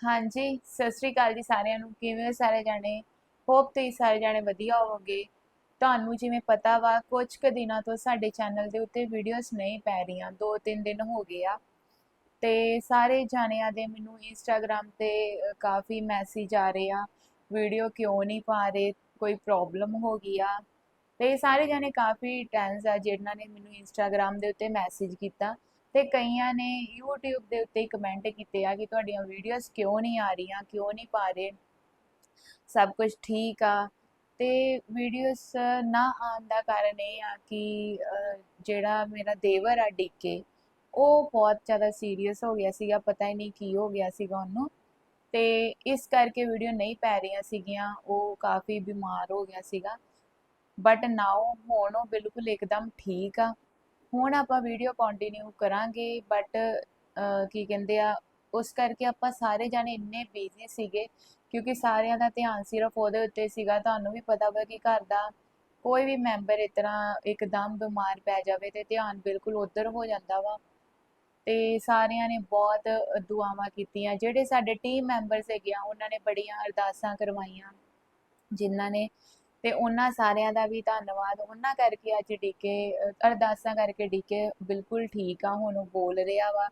ਹਾਂਜੀ, ਸਤਿ ਸ੍ਰੀ ਅਕਾਲ ਜੀ ਸਾਰਿਆਂ ਨੂੰ। ਕਿਵੇਂ ਹੋ ਸਾਰੇ ਜਾਣੇ? ਹੋਪ ਤੁਸੀਂ ਸਾਰੇ ਜਾਣੇ ਵਧੀਆ ਹੋਵੋਗੇ। ਤੁਹਾਨੂੰ ਜਿਵੇਂ ਪਤਾ ਵਾ ਕੁਝ ਕੁ ਦਿਨਾਂ ਤੋਂ ਸਾਡੇ ਚੈਨਲ ਦੇ ਉੱਤੇ ਵੀਡੀਓਜ਼ ਨਹੀਂ ਪੈ ਰਹੀਆਂ। ਦੋ ਤਿੰਨ ਦਿਨ ਹੋ ਗਏ ਆ। ਤੇ ਸਾਰੇ ਜਾਣਿਆਂ ਦੇ ਮੈਨੂੰ ਇੰਸਟਾਗ੍ਰam ਤੇ ਕਾਫੀ ਮੈਸੇਜ ਆ ਰਹੇ ਆ। ਵੀਡੀਓ ਕਿਉਂ ਨਹੀਂ ਪਾ ਰਹੇ? ਕੋਈ ਪ੍ਰੋਬਲਮ ਹੋ ਗਈ ਆ? ਤੇ ਸਾਰੇ ਜਾਣੇ ਕਾਫੀ ਟੈਨਸ ਆ ਜਿਨ੍ਹਾਂ ਨੇ ਮੈਨੂੰ ਇੰਸਟਾਗ੍ਰam ਦੇ ਉੱਤੇ ਮੈਸੇਜ ਕੀਤਾ। ਤੇ ਕਈਆਂ ਨੇ YouTube ਦੇ ਉੱਤੇ ਕਮੈਂਟ ਕੀਤੇ ਆ ਕਿ ਤੁਹਾਡੀਆਂ ਵੀਡੀਓਜ਼ ਕਿਉਂ ਨਹੀਂ ਆ ਰਹੀਆਂ, ਕਿਉਂ ਨਹੀਂ ਪਾ ਰਹੇ? ਸਭ ਕੁਝ ਠੀਕ ਆ। ਤੇ ਵੀਡੀਓਜ਼ ਨਾ ਆਉਣ ਦਾ ਕਾਰਨ ਇਹ ਆ ਕਿ ਜਿਹੜਾ ਮੇਰਾ ਦੇਵਰ ਆ ਡੀਕੇ, ਉਹ ਬਹੁਤ ਜ਼ਿਆਦਾ ਸੀਰੀਅਸ ਹੋ ਗਿਆ ਸੀਗਾ, ਪਤਾ ਹੀ ਨਹੀਂ ਕੀ ਹੋ ਗਿਆ ਸੀਗਾ ਉਹਨੂੰ। ਤੇ ਇਸ ਕਰਕੇ ਵੀਡੀਓ ਨਹੀਂ ਪੈ ਰਹੀਆਂ ਸੀਗੀਆਂ, ਉਹ ਕਾਫੀ ਬਿਮਾਰ ਹੋ ਗਿਆ ਸੀਗਾ। ਬਟ ਨਾਓ ਹੁਣ ਉਹ ਬਿਲਕੁਲ ਇੱਕਦਮ ਠੀਕ ਆ। ਹੁਣ ਆਪਾਂ ਵੀਡੀਓ ਕੰਟੀਨਿਊ ਕਰਾਂਗੇ ਬਟ ਕੀ ਕਹਿੰਦੇ ਆ, ਉਸ ਕਰਕੇ ਆਪਾਂ ਸਾਰੇ ਜਾਣੇ ਇੰਨੇ ਬਿਜ਼ੀ ਸੀਗੇ, ਕਿਉਂਕਿ ਸਾਰਿਆਂ ਦਾ ਧਿਆਨ ਸਿਰਫ ਉਹਦੇ ਉੱਤੇ ਸੀਗਾ। ਤੁਹਾਨੂੰ ਵੀ ਪਤਾ ਵਾ ਕਿ ਘਰ ਦਾ ਕੋਈ ਵੀ ਮੈਂਬਰ ਇਸ ਤਰ੍ਹਾਂ ਇੱਕਦਮ ਬਿਮਾਰ ਪੈ ਜਾਵੇ ਤੇ ਧਿਆਨ ਬਿਲਕੁਲ ਉਧਰ ਹੋ ਜਾਂਦਾ ਵਾ। ਤੇ ਸਾਰਿਆਂ ਨੇ ਬਹੁਤ ਦੁਆਵਾਂ ਕੀਤੀਆਂ, ਜਿਹੜੇ ਸਾਡੇ ਟੀਮ ਮੈਂਬਰਸ ਹੈਗੇ ਆ, ਉਹਨਾਂ ਨੇ ਬੜੀਆਂ ਅਰਦਾਸਾਂ ਕਰਵਾਈਆਂ, ਜਿਨ੍ਹਾਂ ਨੇ ਤੇ ਉਹਨਾਂ ਸਾਰਿਆਂ ਦਾ ਵੀ ਧੰਨਵਾਦ। ਉਹਨਾਂ ਕਰਕੇ ਅੱਜ ਡੀਕੇ ਅਰਦਾਸਾਂ ਕਰਕੇ ਡੀਕੇ ਬਿਲਕੁਲ ਠੀਕ ਆ, ਹੁਣ ਉਹ ਬੋਲ ਰਿਹਾ ਵਾ।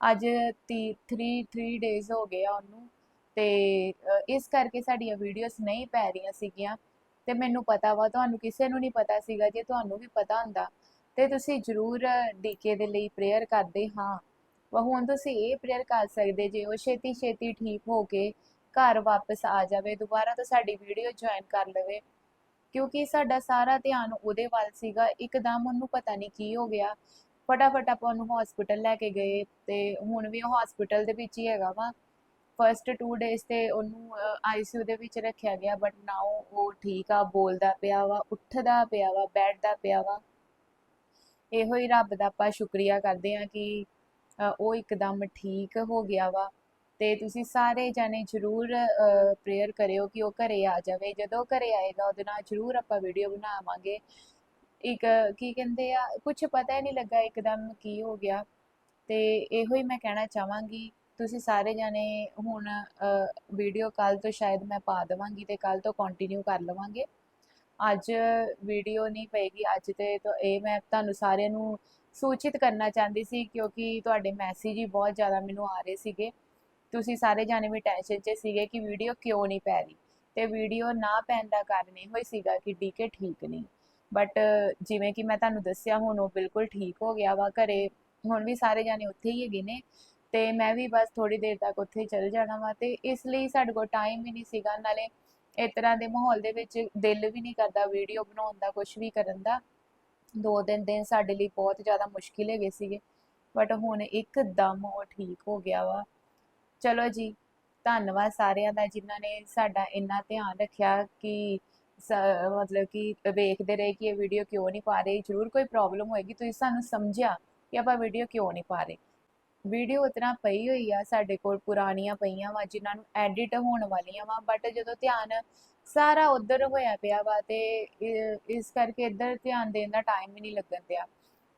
ਅੱਜ 3 3 ਡੇਜ਼ ਹੋ ਗਏ ਆ ਉਹਨੂੰ ਤੇ ਇਸ ਕਰਕੇ ਸਾਡੀਆਂ ਵੀਡੀਓਜ਼ ਨਹੀਂ ਪੈ ਰਹੀਆਂ ਸੀਗੀਆਂ। ਤੇ ਮੈਨੂੰ ਪਤਾ ਵਾ, ਤੁਹਾਨੂੰ ਕਿਸੇ ਨੂੰ ਨਹੀਂ ਪਤਾ ਸੀਗਾ, ਜੇ ਤੁਹਾਨੂੰ ਵੀ ਪਤਾ ਹੁੰਦਾ, ਤੇ ਤੁਸੀਂ ਜਰੂਰ ਡੀਕੇ ਦੇ ਲਈ ਪ੍ਰੇਅਰ ਕਰਦੇ, ਹਾਂ। ਵਾ, ਹੁਣ ਤੁਸੀਂ ਇਹ ਪ੍ਰੇਅਰ ਕਰ ਸਕਦੇ, ਜੇ ਉਹ ਛੇਤੀ ਛੇਤੀ ਠੀਕ ਹੋ ਕੇ ਘਰ ਵਾਪਸ ਆ ਜਾਵੇ, ਦੁਬਾਰਾ ਤੋਂ ਸਾਡੀ ਵੀਡੀਓ ਜੁਆਇਨ ਕਰ ਲਵੇ। ਕਿਉਂਕਿ ਸਾਡਾ ਸਾਰਾ ਧਿਆਨ ਉਹਦੇ ਵੱਲ ਸੀਗਾ, ਇੱਕਦਮ ਉਹਨੂੰ ਪਤਾ ਨਹੀਂ ਕੀ ਹੋ ਗਿਆ। ਫਟਾਫਟ ਆਪਾਂ ਉਹਨੂੰ ਹਸਪੀਟਲ ਲੈ ਕੇ ਗਏ ਤੇ ਹੁਣ ਵੀ ਉਹ ਹਸਪੀਟਲ ਦੇ ਵਿੱਚ ਹੀ ਹੈਗਾ ਵਾ। ਫਰਸਟ 2 ਡੇਜ਼ ਤੇ ਉਹਨੂੰ ਆਈਸੀਯੂ ਦੇ ਵਿੱਚ ਰੱਖਿਆ ਗਿਆ ਬਟ ਨਾਓ ਉਹ ਠੀਕ ਆ, ਬੋਲਦਾ ਪਿਆ ਵਾ, ਉੱਠਦਾ ਪਿਆ ਵਾ, ਬੈਠਦਾ ਪਿਆ ਵਾ। ਇਹੋ ਹੀ ਰੱਬ ਦਾ ਆਪਾਂ ਸ਼ੁਕਰੀਆ ਕਰਦੇ ਆ ਕਿ ਉਹ ਇੱਕਦਮ ਠੀਕ ਹੋ ਗਿਆ ਵਾ। ਤੇ ਤੁਸੀਂ ਸਾਰੇ ਜਾਣੇ ਜਰੂਰ ਪ੍ਰੇਅਰ ਕਰਿਓ ਕਿ ਉਹ ਘਰੇ ਆ ਜਾਵੇ। ਜਦੋਂ ਉਹ ਘਰੇ ਆਏਗਾ, ਉਹਦੇ ਨਾਲ ਜਰੂਰ ਆਪਾਂ ਵੀਡੀਓ ਬਣਾਵਾਂਗੇ। ਇੱਕ, ਕੀ ਕਹਿੰਦੇ ਆ ਕੁਝ ਪਤਾ ਹੀ ਨਹੀਂ ਲੱਗਾ ਇੱਕਦਮ ਕੀ ਹੋ ਗਿਆ। ਤੇ ਇਹੋ ਹੀ ਮੈਂ ਕਹਿਣਾ ਚਾਹਾਂਗੀ, ਤੁਸੀਂ ਸਾਰੇ ਜਾਣੇ ਹੁਣ ਵੀਡੀਓ ਕੱਲ ਤੋਂ ਸ਼ਾਇਦ ਮੈਂ ਪਾ ਦੇਵਾਂਗੀ ਤੇ ਕੱਲ ਤੋਂ ਕੰਟੀਨਿਊ ਕਰ ਲਵਾਂਗੇ। ਅੱਜ ਵੀਡੀਓ ਨਹੀਂ ਪਏਗੀ, ਅੱਜ ਤੇ ਤਾਂ, ਇਹ ਮੈਂ ਤੁਹਾਨੂੰ ਸਾਰਿਆਂ ਨੂੰ ਸੂਚਿਤ ਕਰਨਾ ਚਾਹੁੰਦੀ ਸੀ ਕਿਉਂਕਿ ਤੁਹਾਡੇ ਮੈਸੇਜ ਹੀ ਬਹੁਤ ਜ਼ਿਆਦਾ ਮੈਨੂੰ ਆ ਰਹੇ ਸੀਗੇ। ਤੁਸੀਂ ਸਾਰੇ ਜਾਣੇ ਵੀ ਟੈਨਸ਼ਨ 'ਚ ਸੀਗੇ ਕਿ ਵੀਡੀਓ ਕਿਉਂ ਨਹੀਂ ਪੈ ਰਹੀ। ਤੇ ਵੀਡੀਓ ਨਾ ਪੈਣ ਦਾ ਕਾਰਨ ਇਹੋ ਹੀ ਸੀਗਾ ਕਿ ਡੀਕੇ ਠੀਕ ਨਹੀਂ। ਬਟ ਜਿਵੇਂ ਕਿ ਮੈਂ ਤੁਹਾਨੂੰ ਦੱਸਿਆ, ਹੁਣ ਉਹ ਬਿਲਕੁਲ ਠੀਕ ਹੋ ਗਿਆ ਵਾ ਘਰੇ। ਹੁਣ ਵੀ ਸਾਰੇ ਜਾਣੇ ਉੱਥੇ ਹੀ ਹੈਗੇ ਨੇ। ਤੇ ਮੈਂ ਵੀ ਬਸ ਥੋੜੀ ਦੇਰ ਤੱਕ ਉੱਥੇ ਹੀ ਚਲ ਜਾਣਾ ਵਾ। ਤੇ ਇਸ ਲਈ ਸਾਡੇ ਕੋਲ ਟਾਈਮ ਹੀ ਨਹੀਂ ਸੀਗਾ। ਨਾਲੇ ਇਸ ਤਰ੍ਹਾਂ ਦੇ ਮਾਹੌਲ ਦੇ ਵਿੱਚ ਦਿਲ ਵੀ ਨਹੀਂ ਕਰਦਾ ਵੀਡੀਓ ਬਣਾਉਣ ਦਾ ਕੁਝ ਵੀ ਕਰਨ ਦਾ। ਦੋ ਦਿਨ ਦਿਨ ਸਾਡੇ ਲਈ ਬਹੁਤ ਜ਼ਿਆਦਾ ਮੁਸ਼ਕਿਲ ਹੈਗੇ ਸੀਗੇ। ਬਟ ਹੁਣ ਇੱਕਦਮ ਉਹ ਠੀਕ ਹੋ ਗਿਆ ਵਾ। ਚਲੋ ਜੀ, ਧੰਨਵਾਦ ਸਾਰਿਆਂ ਦਾ ਜਿਨ੍ਹਾਂ ਨੇ ਸਾਡਾ ਇੰਨਾ ਧਿਆਨ ਰੱਖਿਆ ਕਿ ਸ- ਮਤਲਬ ਕਿ ਵੇਖਦੇ ਰਹੇ ਕਿ ਇਹ ਵੀਡੀਓ ਕਿਉਂ ਨਹੀਂ ਪਾ ਰਹੇ। ਜਰੂਰ ਕੋਈ ਪ੍ਰੋਬਲਮ ਹੋਏਗੀ, ਤੁਸੀਂ ਸਾਨੂੰ ਸਮਝਿਆ ਕਿ ਆਪਾਂ ਵੀਡੀਓ ਕਿਉਂ ਨਹੀਂ ਪਾ ਰਹੇ। ਵੀਡੀਓ ਉਤਨਾ ਪਈ ਹੋਈ ਆ ਸਾਡੇ ਕੋਲ, ਪੁਰਾਣੀਆਂ ਪਈਆਂ ਵਾ, ਜਿਨ੍ਹਾਂ ਨੂੰ ਐਡਿਟ ਹੋਣ ਵਾਲੀਆਂ ਵਾ ਬਟ ਜਦੋਂ ਧਿਆਨ ਸਾਰਾ ਉਧਰ ਹੋਇਆ ਪਿਆ ਵਾ ਤੇ ਇਸ ਕਰਕੇ ਇੱਧਰ ਧਿਆਨ ਦੇਣ ਦਾ ਟਾਈਮ ਹੀ ਨਹੀਂ ਲੱਗਣ ਦਿਆ।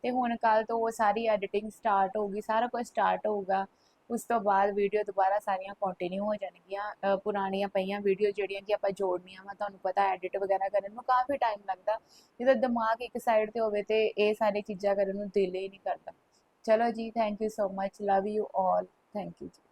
ਤੇ ਹੁਣ ਕੱਲ ਤੋਂ ਉਹ ਸਾਰੀ ਐਡੀਟਿੰਗ ਸਟਾਰਟ ਹੋਊਗੀ ਸਾਰਾ ਕੁਝ ਸਟਾਰਟ ਹੋਊਗਾ ਉਸ ਤੋਂ ਬਾਅਦ ਵੀਡੀਓ ਦੁਬਾਰਾ ਸਾਰੀਆਂ ਕੰਟੀਨਿਊ ਹੋ ਜਾਣਗੀਆਂ ਪੁਰਾਣੀਆਂ ਪਈਆਂ ਵੀਡੀਓ ਜਿਹੜੀਆਂ ਕਿ ਆਪਾਂ ਜੋੜਨੀਆਂ ਵਾ, ਤੁਹਾਨੂੰ ਪਤਾ ਐਡਿਟ ਵਗੈਰਾ ਕਰਨ ਨੂੰ ਕਾਫੀ ਟਾਈਮ ਲੱਗਦਾ। ਜਦੋਂ ਦਿਮਾਗ ਇੱਕ ਸਾਈਡ ਤੇ ਹੋਵੇ ਤੇ ਇਹ ਸਾਰੀ ਚੀਜ਼ਾਂ ਕਰਨ ਨੂੰ ਦਿਲ ਹੀ ਨਹੀਂ ਕਰਦਾ। ਚਲੋ ਜੀ thank you so much love you all thank you ਜੀ।